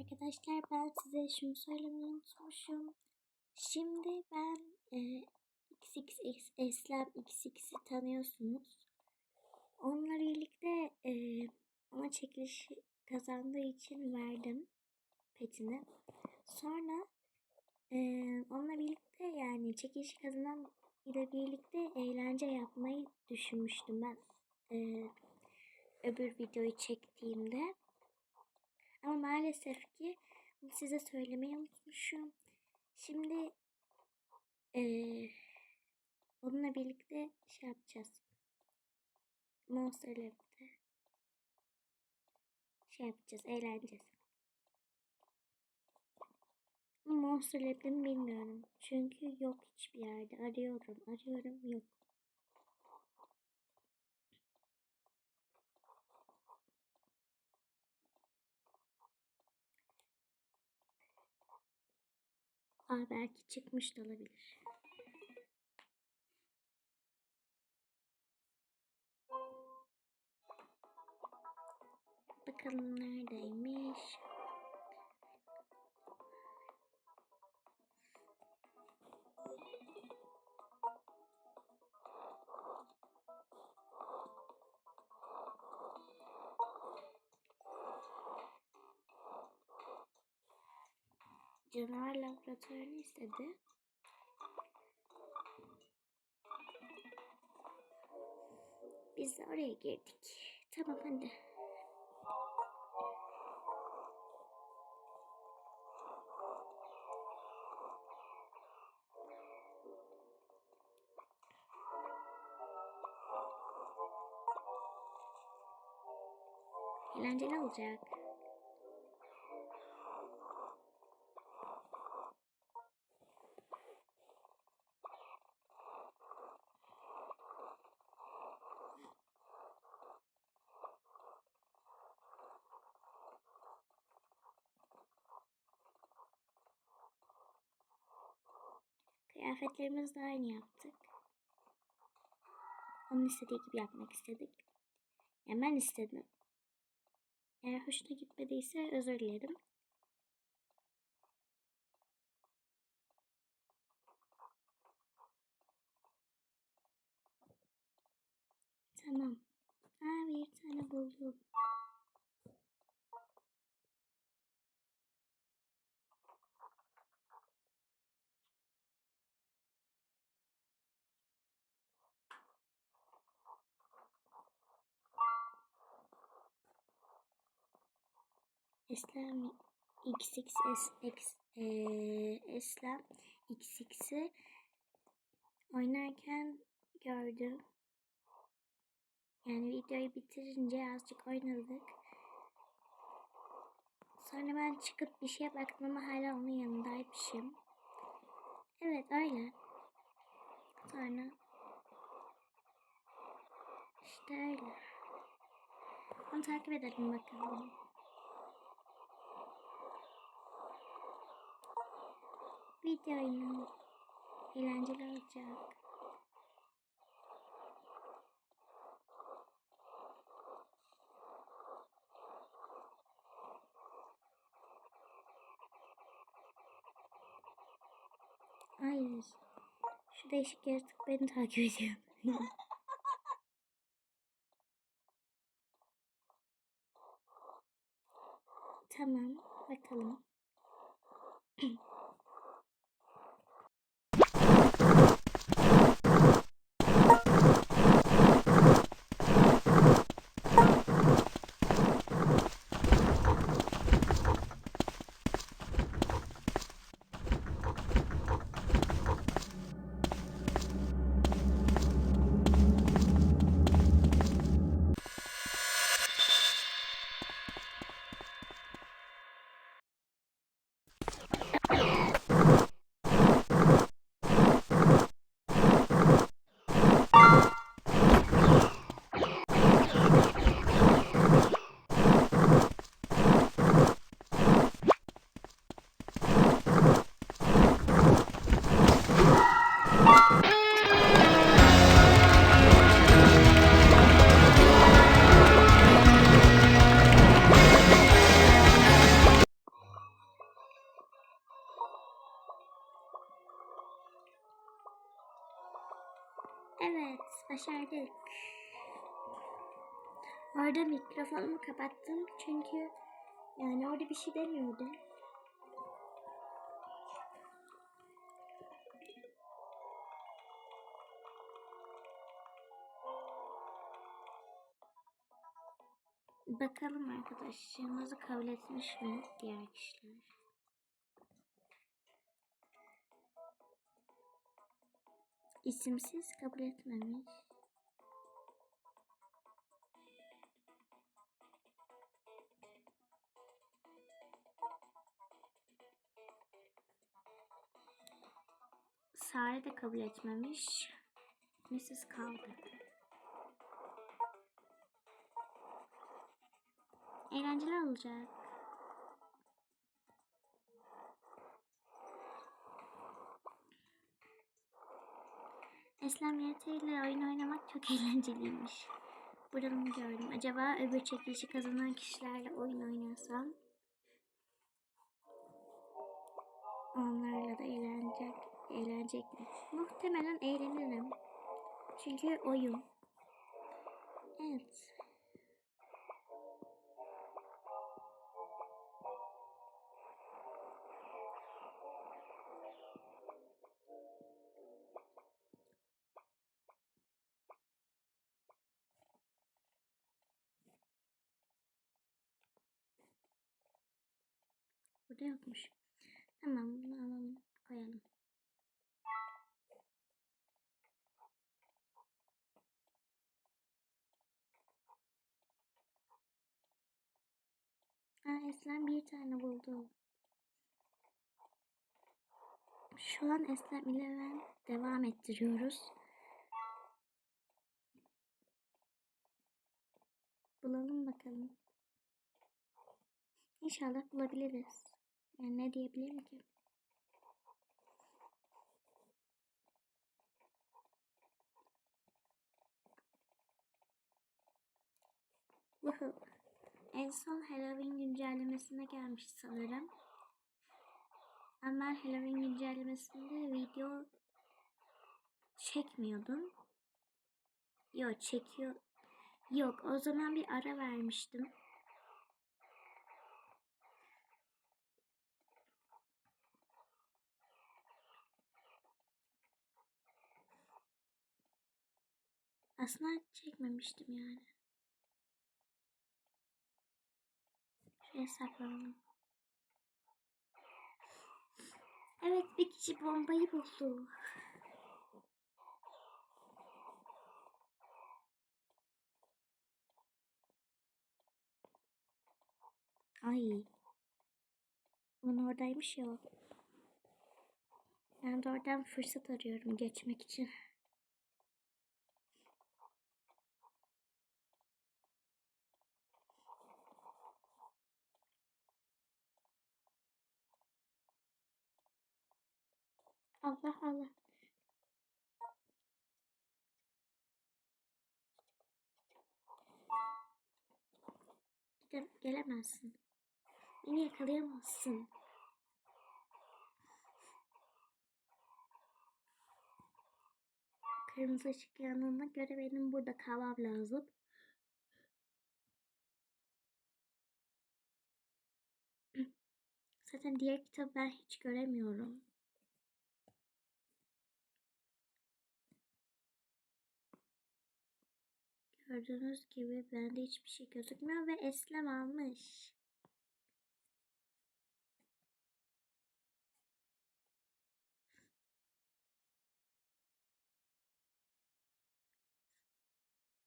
Arkadaşlar ben size şunu söylemeyi unutmuşum. Şimdi ben e, XXX Eslem XX'i tanıyorsunuz. Onunla birlikte e, ona çekiliş kazandığı için verdim petini. Sonra e, onunla birlikte yani çekiliş kazanan ile birlikte eğlence yapmayı düşünmüştüm ben. E, öbür videoyu çektiğimde. Ama maalesef ki size söylemeyi unutmuşum. Şimdi eee, onunla birlikte şey yapacağız. Monster Lab'de şey yapacağız, eğleneceğiz. Monster Lab'de mi bilmiyorum. Çünkü yok hiçbir yerde. Arıyorum, arıyorum, yok. Aa, belki çıkmış da olabilir. Bakalım neredeymiş. Canavar laboratuvarını istedi. Biz de oraya girdik. Tamam hadi. Eğlenceli olacak. De aynı yaptık. Onun istediği gibi yapmak istedik. Yani ben istedim. Eğer hoşuna gitmediyse özür dilerim. Tamam. Aa, bir tane buldum. Eslem XXS X eee, Eslem XX'i oynarken gördüm. Yani videoyu bitirince azıcık oynadık. Sonra ben çıkıp bir şeye baktım ama hala onun yanındaymışım. Evet öyle. Sonra işte öyle. Onu takip edelim bakalım. Videoyu eğlenceli olacak. Ay, şu değişik yaratık beni takip ediyor. tamam, bakalım. Evet, başardık. Orada mikrofonumu kapattım çünkü yani orada bir şey demiyordu. Bakalım arkadaşlarımızı kabul etmiş mi diğer kişiler? İsimsiz kabul etmemiş. Sare de kabul etmemiş. Mrs. kaldı. Eğlenceli olacak. Eslem YT ile oyun oynamak çok eğlenceliymiş. Buradan gördüm. Acaba öbür çekilişi kazanan kişilerle oyun oynasam? Onlarla da eğlenecek, eğlenecek mi? Muhtemelen eğlenirim. Çünkü oyun. Evet. Burada yokmuş. Tamam bunu alalım koyalım. Aa, Eslem bir tane buldu. Şu an Eslem ile ben devam ettiriyoruz. Bulalım bakalım. İnşallah bulabiliriz. Yani ne diyebilirim ki? En son Halloween güncellemesine gelmiş sanırım. Ama ben Halloween güncellemesinde video çekmiyordum. Yok çekiyor. Yok o zaman bir ara vermiştim. Aslında çekmemiştim yani. Şuraya saklanalım. Evet bir kişi bombayı buldu. Ay. Onun oradaymış ya. Ben de oradan fırsat arıyorum geçmek için. Allah Allah. Gide gelemezsin. Beni yakalayamazsın. Kırmızı ışık yandığına göre benim burada kalmam lazım. Zaten diğer kitabı ben hiç göremiyorum. Gördüğünüz gibi bende hiçbir şey gözükmüyor ve Eslem almış.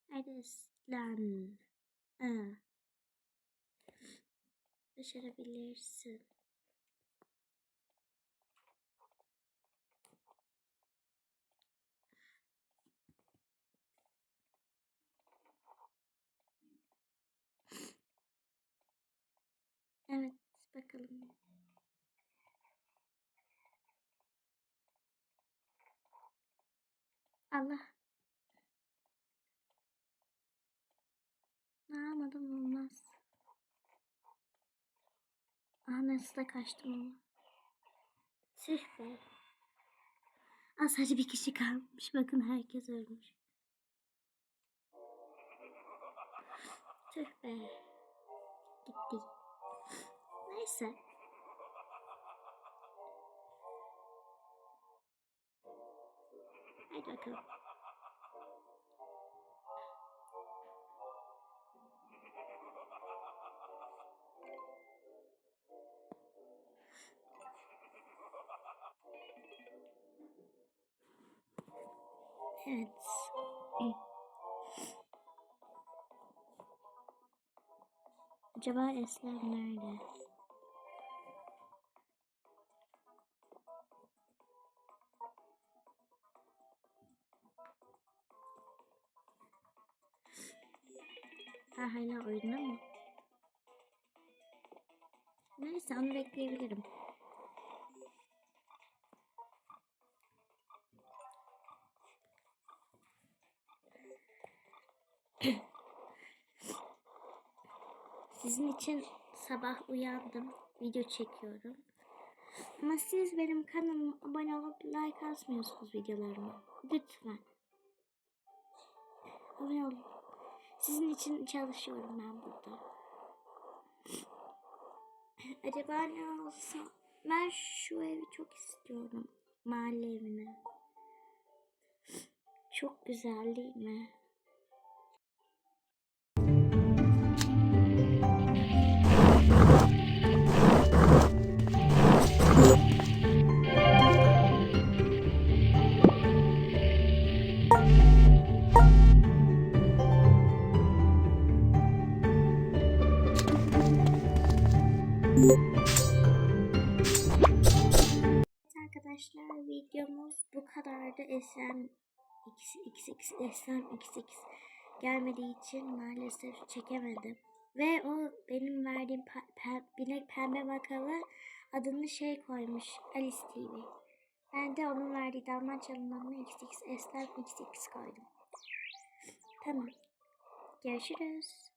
Eslem. Başarabilirsin. Evet bakalım. Allah. Ne yapmadım olmaz. Ah nasıl da kaçtım ama. Tüh be. Aa, sadece bir kişi kalmış. Bakın herkes ölmüş. Tüh be. Neyse. Haydi bakalım. Evet. Acaba Eslem nerede? Neyse onu bekleyebilirim. Sizin için sabah uyandım. Video çekiyorum. Ama siz benim kanalıma abone olup like atmıyorsunuz videolarıma. Lütfen. Abone olun. Sizin için çalışıyorum ben burada. Acaba ne olsa? Ben şu evi çok istiyorum. Mahalle evini. Çok güzel değil mi? Bu kadardı. Esem XX Esem XX gelmediği için maalesef çekemedim. Ve o benim verdiğim binek pembe makalı adını şey koymuş Alice TV. Ben de onun verdiği Dalmaçyalı'nın adını XX Esem XX koydum. Tamam. Görüşürüz.